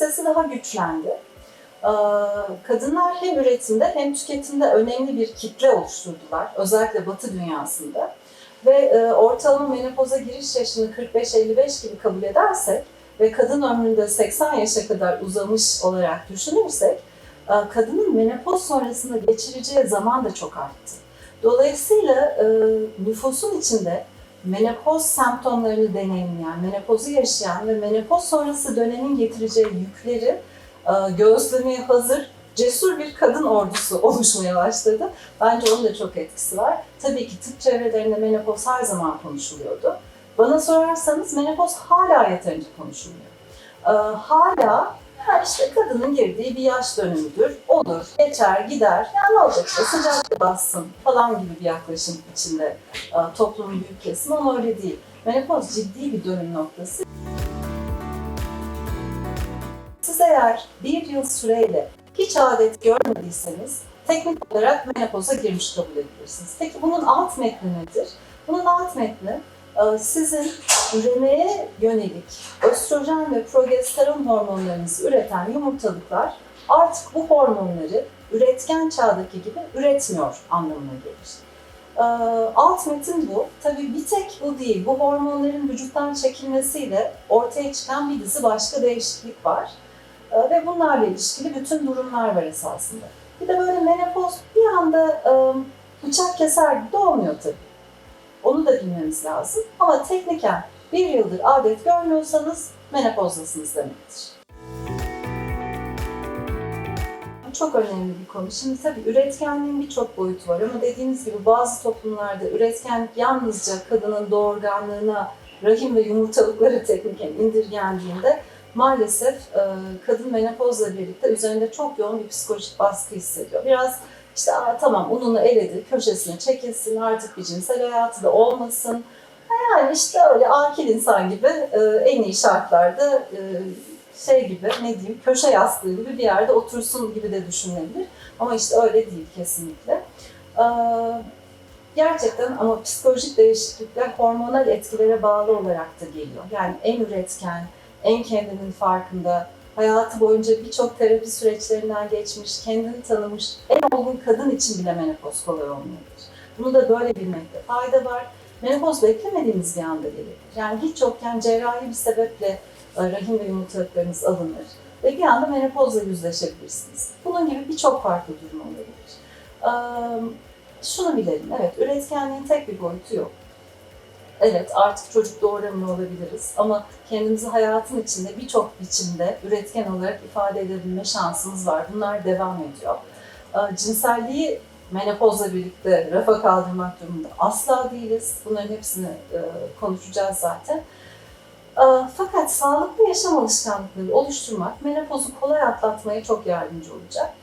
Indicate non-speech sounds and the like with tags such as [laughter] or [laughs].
daha güçlendi. Ee, Kadınlar hem üretimde hem tüketimde önemli bir kitle oluşturdular. Özellikle Batı dünyasında. Ve e, ortalama menopoza giriş yaşını 45-55 gibi kabul edersek ve kadın ömründe 80 yaşa kadar uzamış olarak düşünürsek, e, kadının menopoz sonrasında geçireceği zaman da çok arttı. Dolayısıyla e, nüfusun içinde menopoz semptomlarını deneyimleyen, menopozu yaşayan ve menopoz sonrası dönemin getireceği yükleri e, göğüslemeye hazır cesur bir kadın ordusu [laughs] oluşmaya başladı. Bence onun da çok etkisi var. Tabii ki tıp çevrelerinde menopoz her zaman konuşuluyordu. Bana sorarsanız menopoz hala yeterince konuşulmuyor. Ee, hala işte kadının girdiği bir yaş dönümüdür. Olur, geçer, gider. Ya ne olacak işte sıcak bassın falan gibi bir yaklaşım içinde e, toplumun büyük kesimi ama öyle değil. Menopoz ciddi bir dönüm noktası. Siz eğer bir yıl süreyle hiç adet görmediyseniz teknik olarak menopoza girmiş kabul edilirsiniz. Peki bunun alt metni nedir? Bunun alt metni e, sizin üremeye yönelik östrojen ve progesteron hormonlarınızı üreten yumurtalıklar artık bu hormonları üretken çağdaki gibi üretmiyor anlamına gelir. E, Alt metin bu. Tabii bir tek bu değil. Bu hormonların vücuttan çekilmesiyle ortaya çıkan bir dizi başka değişiklik var. E, Ve bunlarla ilişkili bütün durumlar var esasında. Bir de böyle menopoz bir anda e, bıçak keser gibi olmuyor tabii. Onu da bilmemiz lazım. Ama tekniken bir yıldır adet görmüyorsanız menopozdasınız demektir. Çok önemli bir konu. Şimdi tabii üretkenliğin birçok boyutu var ama dediğiniz gibi bazı toplumlarda üretkenlik yalnızca kadının doğurganlığına, rahim ve yumurtalıklara tekniken indirgendiğinde maalesef e, kadın menopozla birlikte üzerinde çok yoğun bir psikolojik baskı hissediyor. Biraz işte Aa, tamam ununu eledi, köşesine çekilsin, artık bir cinsel hayatı da olmasın. Yani işte öyle akil insan gibi e, en iyi şartlarda e, şey gibi ne diyeyim köşe yastığı gibi bir yerde otursun gibi de düşünülebilir. Ama işte öyle değil kesinlikle. Ee, gerçekten ama psikolojik değişiklikler hormonal etkilere bağlı olarak da geliyor. Yani en üretken, en kendinin farkında, hayatı boyunca birçok terapi süreçlerinden geçmiş, kendini tanımış en olgun kadın için bile menopoz kolay olmayabilir. Bunu da böyle bilmekte fayda var. Menopoz beklemediğimiz bir anda gelebilir. Yani hiç yokken cerrahi bir sebeple rahim ve yumurtalıklarınız alınır ve bir anda menopozla yüzleşebilirsiniz. Bunun gibi birçok farklı durum olabilir. Şunu bilelim, evet üretkenliğin tek bir boyutu yok. Evet artık çocuk doğuramıyor olabiliriz ama kendimizi hayatın içinde birçok biçimde üretken olarak ifade edebilme şansımız var. Bunlar devam ediyor. Cinselliği menopozla birlikte rafa kaldırmak durumunda asla değiliz. Bunların hepsini e, konuşacağız zaten. Fakat sağlıklı yaşam alışkanlıkları oluşturmak menopozu kolay atlatmaya çok yardımcı olacak.